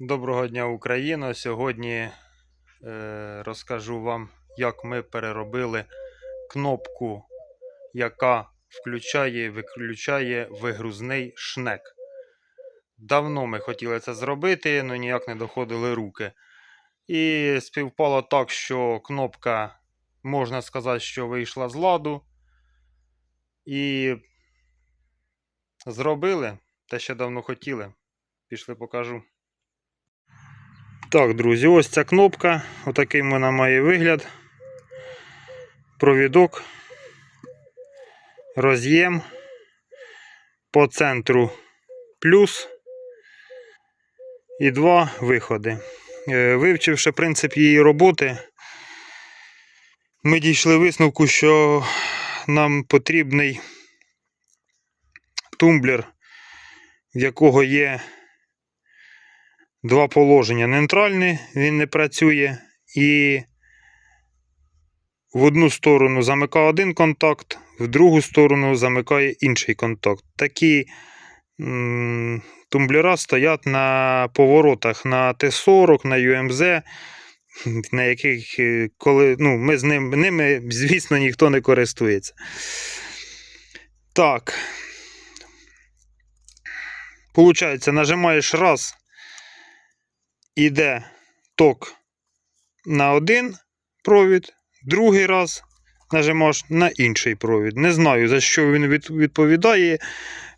Доброго дня, Україна! Сьогодні е, розкажу вам, як ми переробили кнопку, яка включає і виключає вигрузний шнек. Давно ми хотіли це зробити, але ніяк не доходили руки. І співпало так, що кнопка, можна сказати, що вийшла з ладу. І зробили те, що давно хотіли. Пішли покажу. Так, друзі, ось ця кнопка. Отакий вона має вигляд. Провідок, роз'єм. По центру плюс і два виходи. Е, Вивчивши принцип її роботи, ми дійшли висновку, що нам потрібний тумблер, в якого є два положення. Нейтральний, він не працює. І в одну сторону замикає один контакт, в другу сторону замикає інший контакт. Такі тумблера стоять на поворотах на Т-40, на UMZ, на яких е, коли, ну, ми з ним, ними, звісно, ніхто не користується. Так. Получається, нажимаєш раз іде ток на один провід, другий раз нажимаєш на інший провід. Не знаю, за що він відповідає.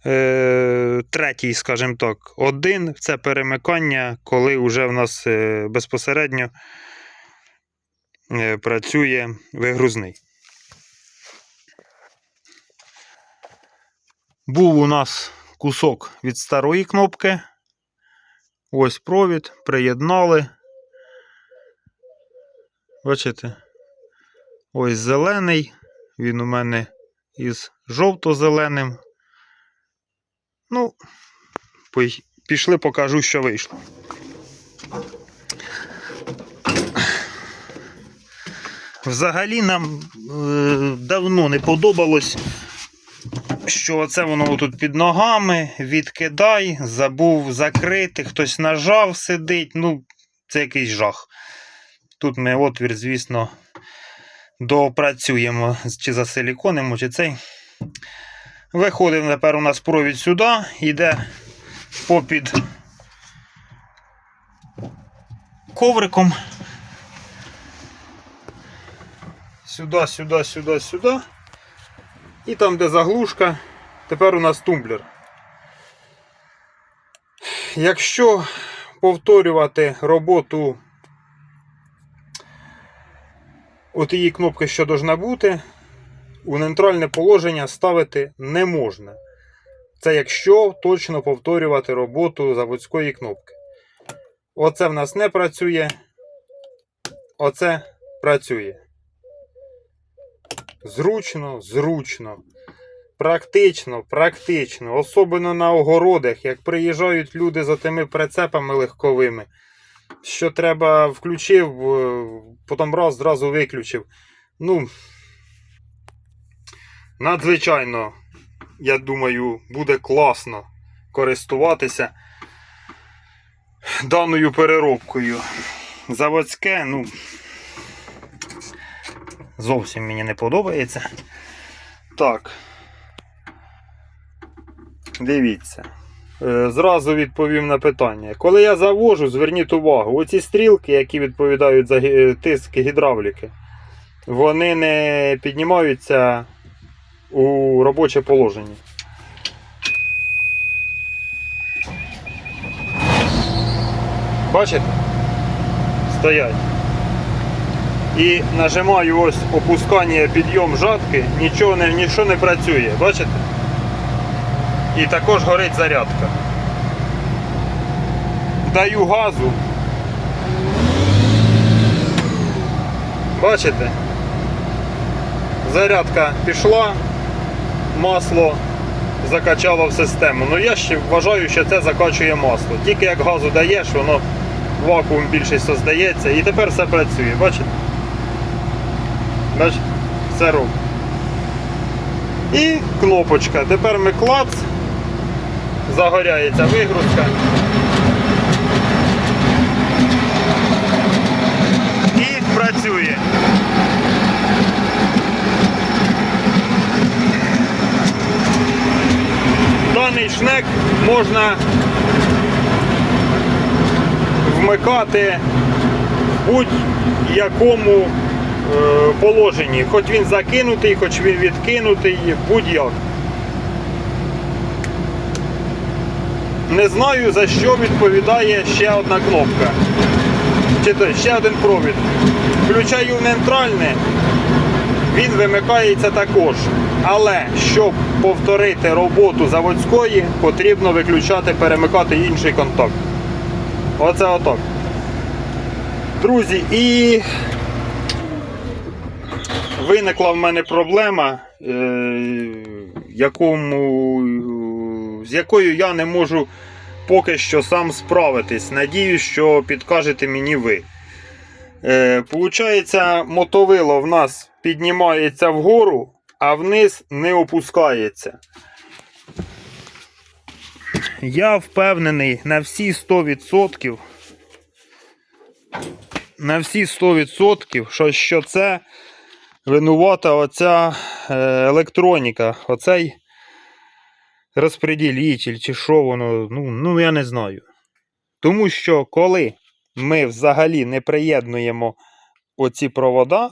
Е, третій, скажімо так, один це перемикання, коли вже в нас е, безпосередньо е, працює вигрузний. Був у нас кусок від старої кнопки. Ось провід, приєднали. Бачите? Ось зелений. Він у мене із жовто-зеленим. Ну, пішли, покажу, що вийшло. Взагалі нам е, давно не подобалось, що оце воно тут під ногами, відкидай, забув закрити, хтось нажав, сидить. Ну, це якийсь жах. Тут ми отвір, звісно, допрацюємо, чи засиліконимо, чи цей. Виходимо тепер у нас провід сюди, йде попід ковриком. Сюди, сюди, сюди, сюди. І там, де заглушка, тепер у нас тумблер. Якщо повторювати роботу от її кнопки, що должна бути, у нейтральне положення ставити не можна. Це якщо точно повторювати роботу заводської кнопки. Оце в нас не працює. Оце працює. Зручно, зручно. Практично, практично. Особливо на огородах, як приїжджають люди за тими прицепами легковими, що треба включив, е, потім раз зразу виключив. Ну, надзвичайно, я думаю, буде класно користуватися даною переробкою. Заводське, ну, зовсім мені не подобається. Так. Дивіться. Е, Зразу відповім на питання. Коли я завожу, зверніть увагу, оці стрілки, які відповідають за гі- тиск гідравліки, вони не піднімаються у робоче положення. Бачите? Стоять. І нажимаю ось опускання підйом жатки, нічого не, нічого не працює. Бачите? І також горить зарядка. Даю газу. Бачите? Зарядка пішла, масло закачало в систему. Ну я ще вважаю, що це закачує масло. Тільки як газу даєш, воно вакуум більший создається і тепер все працює. Бачите? Бач, все робить. І кнопочка. Тепер ми клац, загоряється вигрузка. І працює. Даний шнек можна вмикати в будь-якому положенні. Хоч він закинутий, хоч він відкинутий, будь-як. Не знаю за що відповідає ще одна кнопка. Чи то ще один провід. Включаю в нейтральне, він вимикається також. Але щоб повторити роботу заводської, потрібно виключати, перемикати інший контакт. Оце отак. Друзі, і виникла в мене проблема, е, якому, з якою я не можу поки що сам справитись. Надіюсь, що підкажете мені ви. Е, Получається, мотовило в нас піднімається вгору, а вниз не опускається. Я впевнений на всі 100%, на всі 100%, що, що це винувата оця е, електроніка, оцей розпреділитель, чи що воно, ну, ну я не знаю. Тому що коли ми взагалі не приєднуємо оці провода,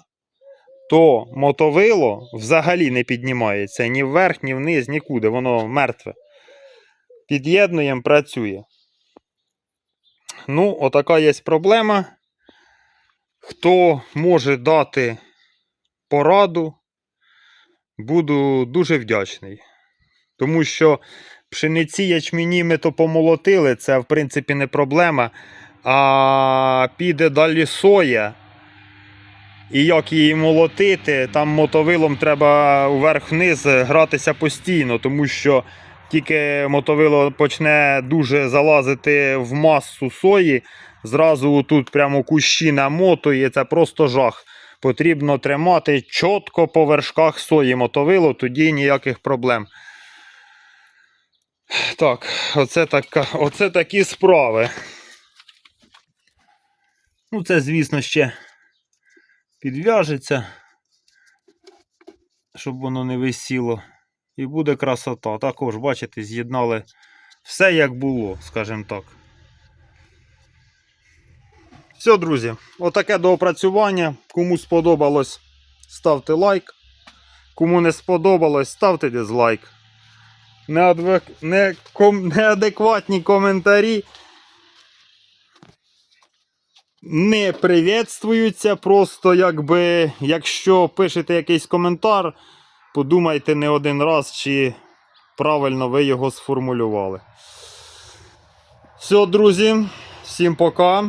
то мотовило взагалі не піднімається ні вверх, ні вниз, нікуди, воно мертве. Під'єднуємо, працює. Ну, отака є проблема. Хто може дати пораду, буду дуже вдячний. Тому що пшениці ячміні ми то помолотили, це в принципі не проблема. А піде далі соя. І як її молотити, там мотовилом треба вверх-вниз гратися постійно, тому що тільки мотовило почне дуже залазити в масу сої, зразу тут прямо кущі намотує, це просто жах. Потрібно тримати чітко по вершках сої мотовило, тоді ніяких проблем. Так, оце, така, оце такі справи. Ну, це, звісно, ще підв'яжеться, щоб воно не висіло. І буде красота. Також, бачите, з'єднали все як було, скажімо так. Все, друзі, отаке доопрацювання. Кому сподобалось, ставте лайк. Кому не сподобалось, ставте дизлайк. Неадвек... Не... Ком... Неадекватні коментарі не приветствуються. Просто якби, якщо пишете якийсь коментар, подумайте не один раз, чи правильно ви його сформулювали. Все, друзі, всім пока.